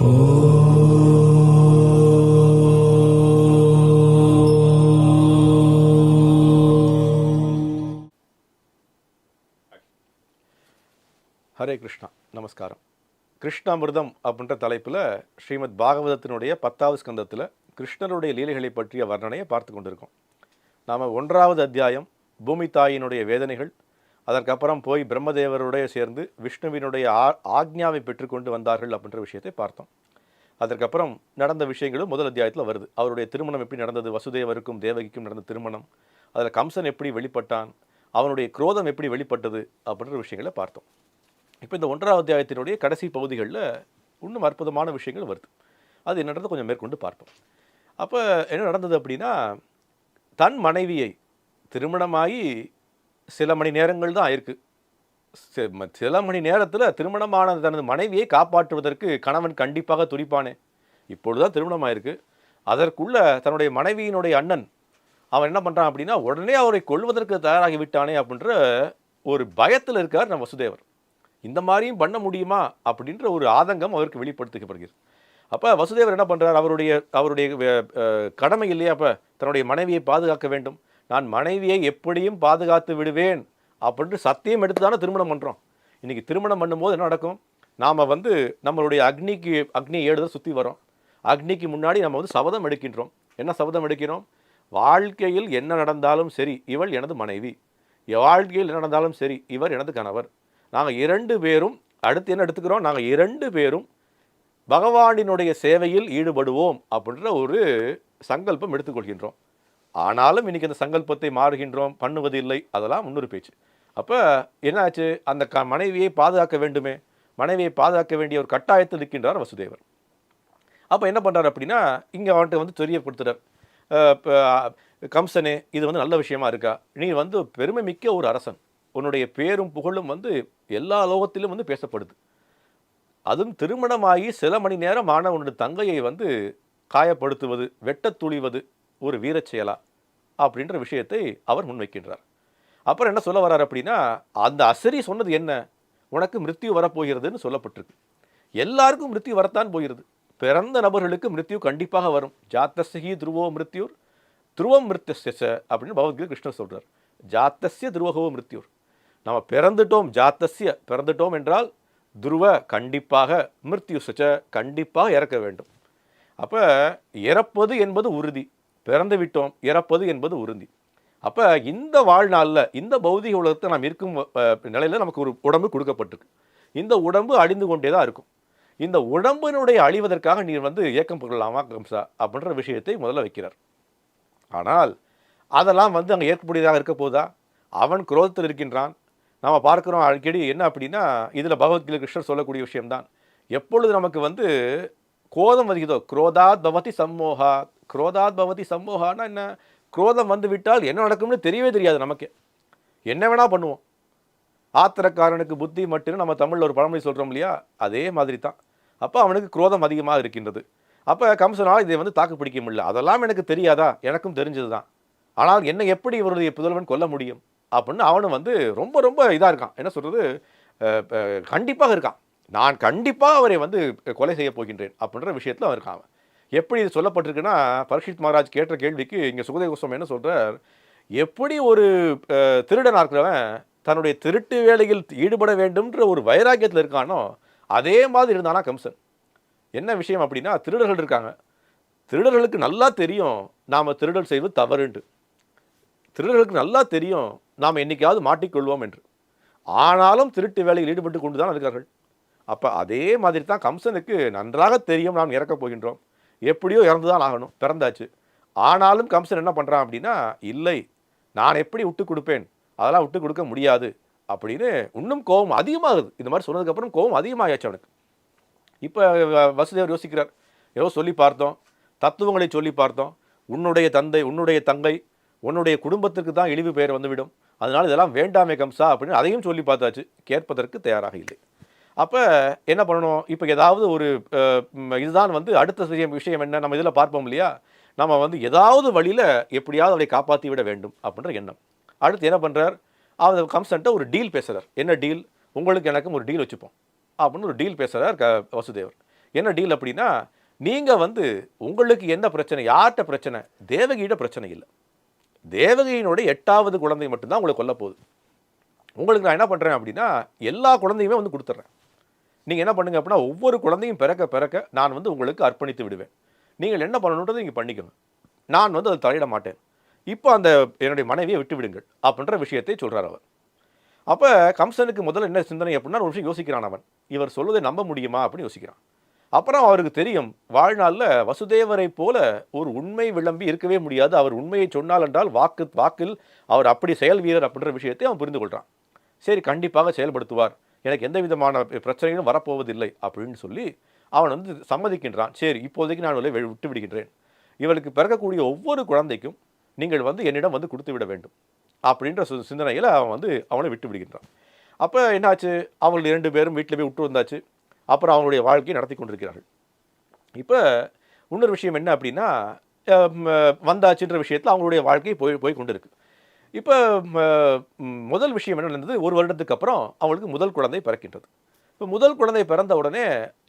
ஹரே கிருஷ்ணா. நமஸ்காரம். கிருஷ்ணாமிர்தம் அப்படின்ற தலைப்பில் ஸ்ரீமத் பாகவதத்தினுடைய பத்தாவது ஸ்கந்தத்தில் கிருஷ்ணருடைய லீலைகளை பற்றிய வர்ணனையை பார்த்து கொண்டிருக்கோம். நாம் ஒன்றாவது அத்தியாயம் பூமி தாயினுடைய வேதனைகள் அதற்கப்புறம் போய் பிரம்மதேவருடைய சேர்ந்து விஷ்ணுவினுடைய ஆ ஆக்ஞாவை பெற்றுக்கொண்டு வந்தார்கள் அப்படின்ற விஷயத்தை பார்த்தோம். அதற்கப்புறம் நடந்த விஷயங்களும் முதல் அத்தியாயத்தில் வருது. அவருடைய திருமணம் எப்படி நடந்தது? வசுதேவருக்கும் தேவகிக்கும் நடந்த திருமணம். அதில் கம்சன் எப்படி வெளிப்பட்டான்? அவனுடைய குரோதம் எப்படி வெளிப்பட்டது? அப்படின்ற விஷயங்களை பார்த்தோம். இப்போ இந்த ஒன்றாவது அத்தியாயத்தினுடைய கடைசி பகுதிகளில் இன்னும் அற்புதமான விஷயங்கள் வருது. அது என்னன்றதை கொஞ்சம் மேற்கொண்டு பார்ப்போம். அப்போ என்ன நடந்தது அப்படின்னா தன் மனைவியை திருமணமாகி சில மணி நேரங்கள் தான் ஆயிருக்கு சில மணி நேரத்தில் திருமணமான தனது மனைவியை காப்பாற்றுவதற்கு கணவன் கண்டிப்பாக துடிப்பானே. இப்பொழுதுதான் திருமணம் ஆயிருக்கு. அதற்குள்ள தன்னுடைய மனைவியினுடைய அண்ணன் அவன் என்ன பண்ணுறான் அப்படின்னா உடனே அவரை கொல்வதற்கு தயாராகி விட்டானே அப்படின்ற ஒரு பயத்தில் இருக்கார் நம்ம வசுதேவர். இந்த மாதிரியும் பண்ண முடியுமா அப்படின்ற ஒரு ஆதங்கம் அவருக்கு வெளிப்படுத்தப்படுகிறது அப்போ வசுதேவர் என்ன பண்ணுறார் அவருடைய அவருடைய கடமை இல்லையா? அப்போ தன்னுடைய மனைவியை பாதுகாக்க வேண்டும். நான் மனைவியை எப்படியும் பாதுகாத்து விடுவேன் அப்படின்ட்டு சத்தியம் எடுத்து தானே திருமணம் பண்ணுறோம் இன்றைக்கி திருமணம் பண்ணும்போது என்ன நடக்கும்? நாம் வந்து நம்மளுடைய அக்னிக்கு அக்னி ஏழுதை சுற்றி வரோம் அக்னிக்கு முன்னாடி நம்ம வந்து சபதம் எடுக்கின்றோம். என்ன சபதம் எடுக்கிறோம்? வாழ்க்கையில் என்ன நடந்தாலும் சரி இவள் எனது மனைவி. வாழ்க்கையில் என்ன நடந்தாலும் சரி இவர் எனது கணவர். நாங்கள் இரண்டு பேரும் அடுத்து என்ன எடுத்துக்கிறோம்? நாங்கள் இரண்டு பேரும் பகவானினுடைய சேவையில் ஈடுபடுவோம் அப்படின்ற ஒரு சங்கல்பம் எடுத்துக்கொள்கின்றோம். ஆனாலும் இன்றைக்கி அந்த சங்கல்பத்தை மாறுகின்றோம் பண்ணுவது இல்லை அதெல்லாம் முன்னொரு பேச்சு. அப்போ என்னாச்சு? அந்த க மனைவியை பாதுகாக்க வேண்டுமே? மனைவியை பாதுகாக்க வேண்டிய ஒரு கட்டாயத்தில் இருக்கின்றார் வசுதேவர். அப்போ என்ன பண்ணுறார் அப்படின்னா இங்கே அவன்கிட்ட வந்து தெரியப்படுத்துகிறார் கம்சனே இது வந்து நல்ல விஷயமா இருக்கா? நீ வந்து பெருமை மிக்க ஒரு அரசன். உன்னுடைய பேரும் புகழும் வந்து எல்லா லோகத்திலும் வந்து பேசப்படுது. அதுவும் திருமணமாகி சில மணி நேரம் ஆன உன்னுடைய தங்கையை வந்து காயப்படுத்துவது வெட்டத் துளிவது ஒரு வீரச் செயலா அப்படின்ற விஷயத்தை அவர் முன்வைக்கின்றார். அப்புறம் என்ன சொல்ல வர்றார் அப்படின்னா அந்த அசரி சொன்னது என்ன? உனக்கு மிருத்யு வரப்போகிறதுன்னு சொல்லப்பட்டிருக்கு. எல்லாருக்கும் மிருத்யு வரத்தான் போகிறது. பிறந்த நபர்களுக்கு மிருத்யு கண்டிப்பாக வரும். ஜாத்தஸ்யஹி துருவோ மிருத்யூர். துருவம் மிருத்யஸ்ய அப்படின்னு பகவத்கீதை கிருஷ்ணர் சொல்கிறார் ஜாத்தஸ்ய துருவகோ மிருத்யூர். நம்ம பிறந்துட்டோம் ஜாத்தஸ்ய பிறந்துட்டோம் என்றால் துருவ கண்டிப்பாக மிருத்யுசச்ச கண்டிப்பாக இறக்க வேண்டும். அப்போ இறப்பது என்பது உறுதி. பிறந்து விட்டோம் இறப்பது என்பது உறுதி. அப்போ இந்த வாழ்நாளில் இந்த பௌதிக உலகத்தை நாம் இருக்கும் நிலையில் நமக்கு ஒரு உடம்பு கொடுக்கப்பட்டிருக்கு. இந்த உடம்பு அழிந்து கொண்டே தான் இருக்கும். இந்த உடம்பினுடைய அழிவதற்காக நீர் வந்து இயக்கம் கொள்ளலாமா கம்சா அப்படின்ற விஷயத்தை முதல்ல வைக்கிறார். ஆனால் அதெல்லாம் வந்து அங்கே ஏற்கக்கூடியதாக இருக்க போதா? அவன் குரோதத்தில் இருக்கின்றான். நாம் பார்க்குறோம் அடிக்கடி என்ன அப்படின்னா இதில் பகவத்கீதை கிருஷ்ணர் சொல்லக்கூடிய விஷயம்தான். எப்பொழுது நமக்கு வந்து கோதம் வருகிறதோ குரோதாத் பவதி சம்மோகா குரோதாத் பவதி சம்மோகான்னா என்ன? குரோதம் வந்து விட்டால் என்ன நடக்கும்னு தெரியவே தெரியாது நமக்கு. என்ன வேணால் பண்ணுவோம். ஆத்திரக்காரனுக்கு புத்தி மட்டும் நம்ம தமிழில் ஒரு பழமொழி சொல்கிறோம் இல்லையா? அதே மாதிரி தான் அப்போ அவனுக்கு குரோதம் அதிகமாக இருக்கின்றது. அப்போ கம்சனால் இதை வந்து தாக்கு பிடிக்க முடியல. அதெல்லாம் எனக்கு தெரியாதா? எனக்கும் தெரிஞ்சது தான் ஆனால் என்ன எப்படி இவருடைய புதல்வன் கொல்ல முடியும்? அப்படின்னு அவனும் வந்து ரொம்ப ரொம்ப இதாக இருக்கான். என்ன சொல்கிறது கண்டிப்பாக இருக்கான். நான் கண்டிப்பாக அவரை வந்து கொலை செய்ய போகின்றேன் அப்படின்ற விஷயத்தில் அவன் இருக்கான் அவன். எப்படி இது சொல்லப்பட்டிருக்குன்னா பரீட்சித் மகாராஜ் கேட்ட கேள்விக்கு இங்கே சுகதேவ கோஸ்வாமி என்ன சொல்கிறார் எப்படி ஒரு திருடனாக இருக்கிறவன் தன்னுடைய திருட்டு வேலையில் ஈடுபட வேண்டும்ன்ற ஒரு வைராக்கியத்தில் இருக்கானோ அதே மாதிரி இருந்தானா கம்சன். என்ன விஷயம் அப்படின்னா திருடர்கள் இருக்காங்க. திருடர்களுக்கு நல்லா தெரியும் நாம் திருடல் செய்வது தவறுண்டு. திருடர்களுக்கு நல்லா தெரியும் நாம் என்னைக்காவது மாட்டிக்கொள்வோம் என்று. ஆனாலும் திருட்டு வேலையில் ஈடுபட்டு கொண்டு தான் இருக்கிறார்கள். அப்போ அதே மாதிரி தான் கம்சனுக்கு நன்றாக தெரியும் நாம் இறக்கப் போகின்றோம். எப்படியோ இறந்து தான் ஆகணும். பிறந்தாச்சு. ஆனாலும் கம்சன் என்ன பண்ணுறான் அப்படின்னா இல்லை நான் எப்படி விட்டு கொடுப்பேன்? அதெல்லாம் விட்டு கொடுக்க முடியாது. அப்படின்னு இன்னும் கோபம் அதிகமாகுது. இந்த மாதிரி சொன்னதுக்கப்புறம் கோபம் அதிகமாகியாச்சு அவனுக்கு. இப்போ வசுதேவர் யோசிக்கிறார். ஏதோ சொல்லி பார்த்தோம். தத்துவங்களை சொல்லி பார்த்தோம். உன்னுடைய தந்தை உன்னுடைய தங்கை உன்னுடைய குடும்பத்திற்கு தான் இழிவு பெயர் வந்துவிடும். அதனால் இதெல்லாம் வேண்டாமே கம்சா அப்படின்னு அதையும் சொல்லி பார்த்தாச்சு. கேட்பதற்கு தயாராக இல்லை. அப்போ என்ன பண்ணணும்? இப்போ ஏதாவது ஒரு இதுதான் வந்து அடுத்த விஷயம் விஷயம் என்ன? நம்ம இதில் பார்ப்போம் இல்லையா? நம்ம வந்து ஏதாவது வழியில் எப்படியாவது அவளை காப்பாற்றி விட வேண்டும் அப்படின்ற எண்ணம். அடுத்து என்ன பண்ணுறார் அவர் கம்சன்ட்டை ஒரு டீல் பேசுகிறார் என்ன டீல் உங்களுக்கு எனக்கும் ஒரு டீல் வச்சுப்போம் அப்படின்னு ஒரு டீல் பேசுகிறார் க வசுதேவர். என்ன டீல் அப்படின்னா நீங்கள் வந்து உங்களுக்கு என்ன பிரச்சனை? யார்கிட்ட பிரச்சனை? தேவகியிட பிரச்சனை இல்லை. தேவகியினுடைய எட்டாவது குழந்தை மட்டும்தான் உங்களை கொல்ல போகுது. உங்களுக்கு நான் என்ன பண்ணுறேன் அப்படின்னா எல்லா குழந்தையுமே வந்து கொடுத்துட்றேன். நீங்கள் என்ன பண்ணுங்க அப்படின்னா ஒவ்வொரு குழந்தையும் பிறக்க பிறக்க நான் வந்து உங்களுக்கு அர்ப்பணித்து விடுவேன். நீங்கள் என்ன பண்ணணுன்றதை நீங்கள் பண்ணிக்கணும் நான் வந்து அதை தலையிட மாட்டேன். இப்போ அந்த என்னுடைய மனைவியை விட்டு விடுங்கள் அப்படின்ற விஷயத்தை சொல்கிறார் அவர். அப்போ கம்சனுக்கு முதல்ல என்ன சிந்தனை அப்படின்னா ஒரு விஷயம் யோசிக்கிறான் அவன். இவர் சொல்வதை நம்ப முடியுமா அப்படின்னு யோசிக்கிறான். அப்புறம் அவருக்கு தெரியும் வாழ்நாளில் வசுதேவரை போல ஒரு உண்மை விளம்பி இருக்கவே முடியாது. அவர் உண்மையை சொன்னால் என்றால் வாக்கு வாக்கில் அவர் அப்படி செயல் வீரர் அப்படின்ற விஷயத்தை அவன் புரிந்து கொள்கிறான் சரி கண்டிப்பாக செயல்படுத்துவார். எனக்கு எந்த விதமான பிரச்சனைகளும் வரப்போவதில்லை அப்படின்னு சொல்லி அவன் வந்து சம்மதிக்கின்றான். சரி இப்போதைக்கு நான் இவளை விட்டு விடுகின்றேன். இவளுக்கு பிறக்கக்கூடிய ஒவ்வொரு குழந்தைக்கும் நீங்கள் வந்து என்னிடம் வந்து கொடுத்து விட வேண்டும் அப்படின்ற சு- சிந்தனையில் அவன் வந்து அவனை விட்டு விடுகின்றான். அப்போ என்னாச்சு? அவர்கள் இரண்டு பேரும் வீட்டில் போய் விட்டு வந்தாச்சு. அப்புறம் அவங்களுடைய வாழ்க்கையை நடத்தி கொண்டிருக்கிறார்கள். இப்போ இன்னொரு விஷயம் என்ன அப்படின்னா வந்தாச்சுன்ற விஷயத்தில் அவங்களுடைய வாழ்க்கை போய் போய் கொண்டு இருக்குது இப்போ முதல் விஷயம் என்ன நடந்தது? ஒரு வருடத்துக்கு அப்புறம் அவங்களுக்கு முதல் குழந்தை பிறக்கின்றது. இப்போ முதல் குழந்தை பிறந்த உடனே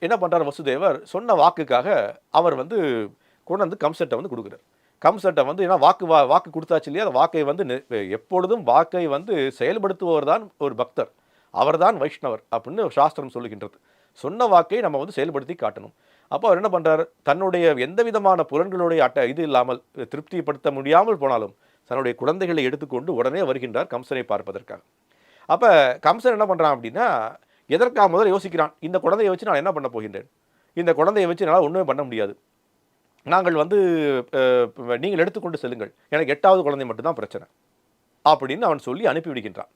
என்ன பண்ணுறார் வசுதேவர்? சொன்ன வாக்குக்காக அவர் வந்து கொண்டு வந்து கம்செட்டை வந்து கொடுக்குறார். கம்செட்டை வந்து ஏன்னா வாக்கு வா வாக்கு கொடுத்தாச்சு இல்லையா? அந்த வாக்கை வந்து எப்பொழுதும் வாக்கை வந்து செயல்படுத்துபவர் தான் ஒரு பக்தர். அவர் தான் வைஷ்ணவர் அப்படின்னு சாஸ்திரம் சொல்லுகின்றது. சொன்ன வாக்கை நம்ம வந்து செயல்படுத்தி காட்டணும். அப்போ அவர் என்ன பண்ணுறார் தன்னுடைய எந்த விதமான புலன்களுடைய அட்ட இது இல்லாமல் திருப்திப்படுத்த முடியாமல் போனாலும் தன்னுடைய குழந்தைகளை எடுத்துக்கொண்டு உடனே வருகின்றார் கம்சனை பார்ப்பதற்காக. அப்போ கம்சன் என்ன பண்ணுறான் அப்படின்னா எதற்காக முதல்ல யோசிக்கிறான் இந்த குழந்தையை வச்சு நான் என்ன பண்ண போகின்றேன்? இந்த குழந்தையை வச்சு என்னால் ஒன்றுமே பண்ண முடியாது. நாங்கள் வந்து நீங்கள் எடுத்துக்கொண்டு செல்லுங்கள். எனக்கு எட்டாவது குழந்தை மட்டும்தான் பிரச்சனை. அப்படின்னு அவன் சொல்லி அனுப்பி விடுகின்றான்.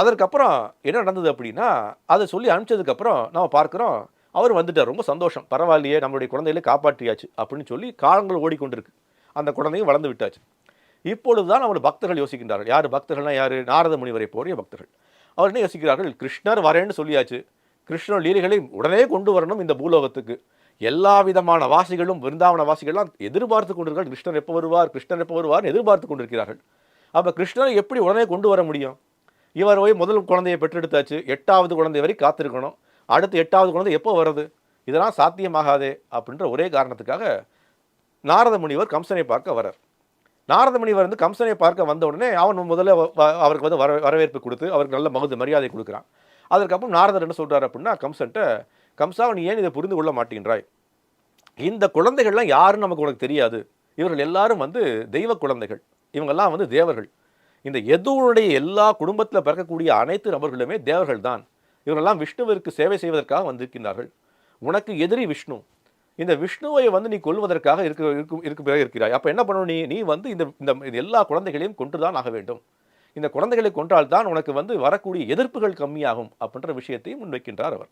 அதற்கப்புறம் என்ன நடந்தது அப்படின்னா அதை சொல்லி அனுப்பிச்சதுக்கப்புறம் நம்ம பார்க்குறோம் அவர் வந்துட்டார். ரொம்ப சந்தோஷம். பரவாயில்லையே நம்மளுடைய குழந்தைகளை காப்பாற்றியாச்சு அப்படின்னு சொல்லி காலங்கள் ஓடிக்கொண்டிருக்கு. அந்த குழந்தையும் வளர்ந்து விட்டாச்சு. இப்பொழுது தான் அவள் பக்தர்கள் யோசிக்கின்றார்கள். யார் பக்தர்கள்னா யார்? நாரத முனிவரை போறிய பக்தர்கள். அவர் என்ன யோசிக்கிறார்கள் கிருஷ்ணர் வரேன்னு சொல்லியாச்சு. கிருஷ்ணர் லீலைகளை உடனே கொண்டு வரணும் இந்த பூலோகத்துக்கு. எல்லா விதமான வாசிகளும் விருந்தாவன வாசிகள்லாம் எதிர்பார்த்து கொண்டிருக்கிறார்கள். கிருஷ்ணர் எப்போ வருவார்? கிருஷ்ணர் எப்போ வருவார் எதிர்பார்த்து கொண்டிருக்கிறார்கள். அப்போ கிருஷ்ணரை எப்படி உடனே கொண்டு வர முடியும்? இவர் போய் முதல் குழந்தையை பெற்றெடுத்தாச்சு. எட்டாவது குழந்தை வரை காத்திருக்கணும். அடுத்து எட்டாவது குழந்தை எப்போ வருது? இதெல்லாம் சாத்தியமாகாதே அப்படின்ற ஒரே காரணத்துக்காக நாரத முனிவர் கம்சனை பார்க்க வரார் நாரதமணி வந்து கம்சனை பார்க்க வந்த உடனே அவன் முதல்ல அவருக்கு வந்து வர வரவேற்பு கொடுத்து அவருக்கு நல்ல மகுது மரியாதை கொடுக்குறான். அதற்கப்புறம் நாரதர் என்ன சொல்கிறார் அப்படின்னா கம்சன்ட்ட கம்சா நீ ஏன் இதை புரிந்து கொள்ள மாட்டேங்கிறாய் இந்த குழந்தைகள்லாம் யாருன்னு நமக்கு உனக்கு தெரியாது. இவர்கள் எல்லாரும் வந்து தெய்வ குழந்தைகள். இவங்கெல்லாம் வந்து தேவர்கள். இந்த எதுவுடைய எல்லா குடும்பத்தில் பிறக்கக்கூடிய அனைத்து நபர்களுமே தேவர்கள் தான் இவரெல்லாம் விஷ்ணுவிற்கு சேவை செய்வதற்காக வந்திருக்கின்றார்கள். உனக்கு எதிரி விஷ்ணு. இந்த விஷ்ணுவை வந்து நீ கொல்வதற்காக இருக்க இருக்கும் இருக்கு பிறகு இருக்கிறாய். அப்போ என்ன பண்ணணும் நீ? நீ வந்து இந்த இந்த எல்லா குழந்தைகளையும் கொன்றுதான் ஆக வேண்டும். இந்த குழந்தைகளை கொன்றால் தான் உனக்கு வந்து வரக்கூடிய எதிர்ப்புகள் கம்மியாகும் அப்படின்ற விஷயத்தையும் முன்வைக்கின்றார் அவர்.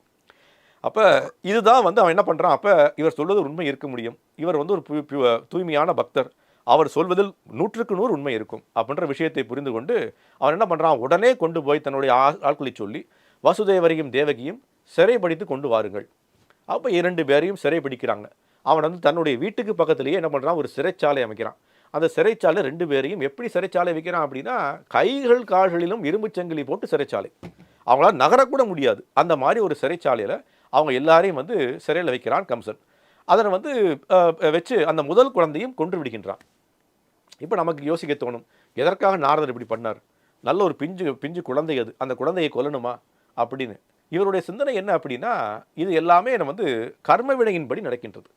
அப்போ இதுதான் வந்து அவன் என்ன பண்ணுறான் அப்போ இவர் சொல்வது உண்மை இருக்க முடியும். இவர் வந்து ஒரு பு- தூய்மையான பக்தர். அவர் சொல்வதில் நூற்றுக்கு நூறு உண்மை இருக்கும் அப்படின்ற விஷயத்தை புரிந்து கொண்டு அவன் என்ன பண்ணுறான் உடனே கொண்டு போய் தன்னுடைய ஆட்களை சொல்லி வசுதேவரையும் தேவகியும் சிறைப்படுத்தி கொண்டு வாருங்கள். அப்போ இரண்டு பேரையும் சிறைப்பிடிக்கிறாங்க அவன் வந்து தன்னுடைய வீட்டுக்கு பக்கத்துலேயே என்ன பண்ணுறான் ஒரு சிறைச்சாலை அமைக்கிறான். அந்த சிறைச்சாலை ரெண்டு பேரையும் எப்படி சிறைச்சாலை வைக்கிறான் அப்படின்னா கைகள் கால்களிலும் இரும்பு சங்கிலி போட்டு சிறைச்சாலை. அவங்களால நகரக்கூட முடியாது. அந்த மாதிரி ஒரு சிறைச்சாலையில் அவங்க எல்லாரையும் வந்து சிறையில் வைக்கிறான் கம்சன். அதனை வந்து வச்சு அந்த முதல் குழந்தையும் கொன்று விடுகின்றான். இப்போ நமக்கு யோசிக்க தோணும் எதற்காக நாரதர் இப்படி பண்ணார்? நல்ல ஒரு பிஞ்சு பிஞ்சு குழந்தை அது. அந்த குழந்தையை கொல்லணுமா? அப்படின்னு. இவருடைய சிந்தனை என்ன அப்படின்னா இது எல்லாமே நம்ம வந்து கர்ம வினையின்படி நடக்கின்றது.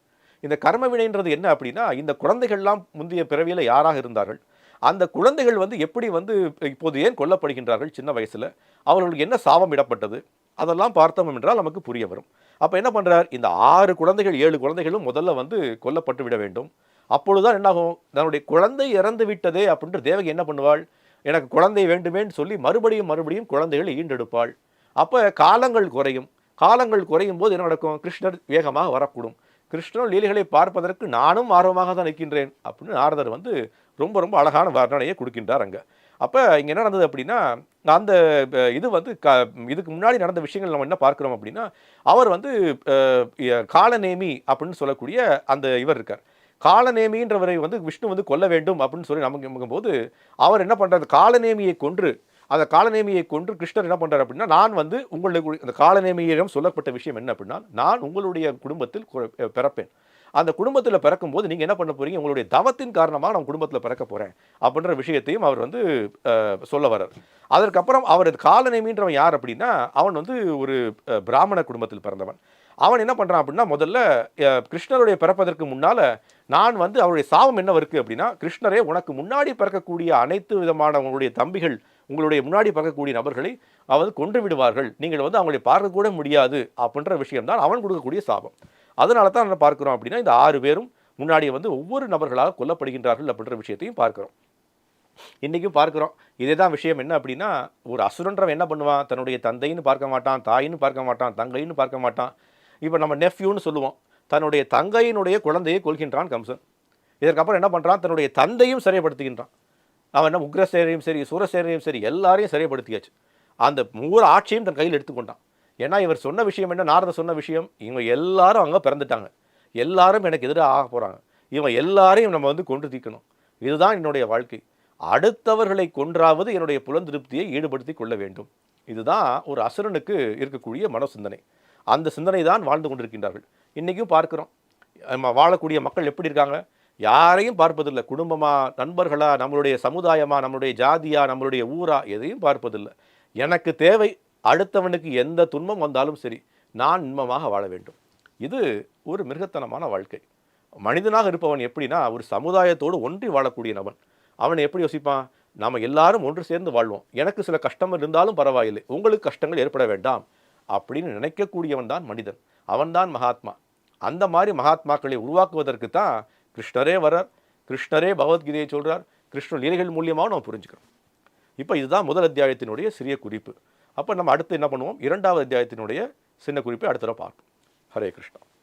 இந்த கர்ம வினைன்றது என்ன அப்படின்னா இந்த குழந்தைகள்லாம் முந்தைய பிறவியில் யாராக இருந்தார்கள்? அந்த குழந்தைகள் வந்து எப்படி வந்து இப்போது ஏன் கொல்லப்படுகின்றார்கள் சின்ன வயசில்? அவர்களுக்கு என்ன சாபம் இடப்பட்டது? அதெல்லாம் பார்த்தோம் என்றால் நமக்கு புரிய வரும். அப்போ என்ன பண்ணுறார் இந்த ஆறு குழந்தைகள் ஏழு குழந்தைகளும் முதல்ல வந்து கொல்லப்பட்டு விட வேண்டும். அப்பொழுதுதான் என்னாகும்? தன்னுடைய குழந்தை இறந்து விட்டதே அப்படின்ற தேவகி என்ன பண்ணுவாள்? எனக்கு குழந்தை வேண்டுமேன்னு சொல்லி மறுபடியும் மறுபடியும் குழந்தைகளை ஈண்டெடுப்பாள் அப்போ காலங்கள் குறையும். காலங்கள் குறையும் போது என்ன நடக்கும்? கிருஷ்ணர் வேகமாக வரக்கூடும். கிருஷ்ணன் லீலைகளை பார்ப்பதற்கு நானும் ஆர்வமாக தான் நிற்கின்றேன் அப்படின்னு நாரதர் வந்து ரொம்ப ரொம்ப அழகான வர்ணனையை கொடுக்கின்றார் அங்கே. அப்போ இங்கே என்ன நடந்தது அப்படின்னா அந்த இது வந்து க இதுக்கு முன்னாடி நடந்த விஷயங்கள் நம்ம என்ன பார்க்குறோம் அப்படின்னா அவர் வந்து காலநேமி அப்படின்னு சொல்லக்கூடிய அந்த இவர் இருக்கார். காலநேமின்றவரை வந்து விஷ்ணு வந்து கொல்ல வேண்டும் அப்படின்னு சொல்லி நமக்கு போது அவர் என்ன பண்ணுறாரு காலநேமியை கொன்று அந்த காலநேமியை கொண்டு கிருஷ்ணர் என்ன பண்ணுறார் அப்படின்னா நான் வந்து உங்களுடைய அந்த காலநேமியிடம் சொல்லப்பட்ட விஷயம் என்ன அப்படின்னா நான் உங்களுடைய குடும்பத்தில் பிறப்பேன். அந்த குடும்பத்தில் பிறக்கும்போது நீங்கள் என்ன பண்ண போகிறீங்க உங்களுடைய தவத்தின் காரணமாக நான் குடும்பத்தில் பிறக்க போகிறேன் அப்படின்ற விஷயத்தையும் அவர் வந்து சொல்ல வர்றார். அதற்கப்புறம் அவர் காலநேமின்றவன் யார் அப்படின்னா அவன் வந்து ஒரு பிராமண குடும்பத்தில் பிறந்தவன். அவன் என்ன பண்ணுறான் அப்படின்னா முதல்ல கிருஷ்ணருடைய பிறப்பதற்கு முன்னால் நான் வந்து அவருடைய சாபம் என்ன இருக்குது அப்படின்னா கிருஷ்ணரே உனக்கு முன்னாடி பிறக்கக்கூடிய அனைத்து விதமான உங்களுடைய தம்பிகள் உங்களுடைய முன்னாடி பார்க்கக்கூடிய நபர்களை அவர் கொன்று விடுவார்கள். நீங்கள் வந்து அவங்களை பார்க்கக்கூட முடியாது அப்படின்ற விஷயம் தான் அவன் கொடுக்கக்கூடிய சாபம். அதனால தான் என்ன பார்க்குறோம் அப்படின்னா இந்த ஆறு பேரும் முன்னாடி வந்து ஒவ்வொரு நபர்களாக கொல்லப்படுகின்றார்கள் அப்படின்ற விஷயத்தையும் பார்க்கிறோம். இன்றைக்கும் பார்க்குறோம். இதே தான் விஷயம் என்ன அப்படின்னா ஒரு அசுரன்றவன் என்ன பண்ணுவான்? தன்னுடைய தந்தைன்னு பார்க்க மாட்டான் தாயின்னு பார்க்க மாட்டான் தங்கைன்னு பார்க்க மாட்டான். இப்போ நம்ம நெஃப்யூன்னு சொல்லுவோம். தன்னுடைய தங்கையினுடைய குழந்தையை கொள்கின்றான் கம்சன். இதற்கப்புறம் என்ன பண்ணுறான் தன்னுடைய தந்தையும் சிறைப்படுத்துகின்றான். அவன் என்ன உக்ரசேனையும் சரி சூரசேனையும் சரி எல்லாரையும் சரிப்படுத்தியாச்சு அந்த மூணு ஆட்சியும் தன் கையில் எடுத்துக்கொண்டான். ஏன்னா இவர் சொன்ன விஷயம் என்ன நாரத சொன்ன விஷயம் இவங்க எல்லாரும் அங்கே பிறந்துட்டாங்க. எல்லாரும் எனக்கு எதிராக ஆக போகிறாங்க இவன் எல்லாரையும் நம்ம வந்து கொண்டு தீர்க்கணும். இதுதான் என்னுடைய வாழ்க்கை. அடுத்தவர்களை கொன்றாவது என்னுடைய புலந்திருப்தியை ஈடுபடுத்தி கொள்ள வேண்டும். இதுதான் ஒரு அசுரனுக்கு இருக்கக்கூடிய மன சிந்தனை அந்த சிந்தனை தான் வாழ்ந்து கொண்டிருக்கின்றார்கள். இன்றைக்கும் பார்க்குறோம். நம்ம வாழக்கூடிய மக்கள் எப்படி இருக்காங்க? யாரையும் பார்ப்பதில்லை. குடும்பமா நண்பர்களா நம்மளுடைய சமுதாயமா நம்மளுடைய ஜாதியா நம்மளுடைய ஊரா எதையும் பார்ப்பதில்லை. எனக்கு தேவை அடுத்தவனுக்கு எந்த துன்பம் வந்தாலும் சரி நான் இன்பமாக வாழ வேண்டும். இது ஒரு மிருகத்தனமான வாழ்க்கை. மனிதனாக இருப்பவன் எப்படின்னா ஒரு சமுதாயத்தோடு ஒன்றி வாழக்கூடிய நபன். அவன் எப்படி யோசிப்பான்? நாம் எல்லாரும் ஒன்று சேர்ந்து வாழ்வோம். எனக்கு சில கஷ்டம் இருந்தாலும் பரவாயில்லை. உங்களுக்கு கஷ்டங்கள் ஏற்பட வேண்டாம். அப்படின்னு நினைக்கக்கூடியவன் தான் மனிதன். அவன்தான் மகாத்மா. அந்த மாதிரி மகாத்மாக்களை உருவாக்குவதற்கு தான் கிருஷ்ணரே வரார் கிருஷ்ணரே பகவத்கீதையை சொல்றார் கிருஷ்ண லீலைகள் மூலியமாக நம்ம புரிஞ்சுக்கிறோம். இப்போ இதுதான் முதல் அத்தியாயத்தினுடைய சிறிய குறிப்பு. அப்போ நம்ம அடுத்து என்ன பண்ணுவோம்? இரண்டாவது அத்தியாயத்தினுடைய சின்ன குறிப்பை அடுத்த பார்ப்போம். ஹரே கிருஷ்ணா.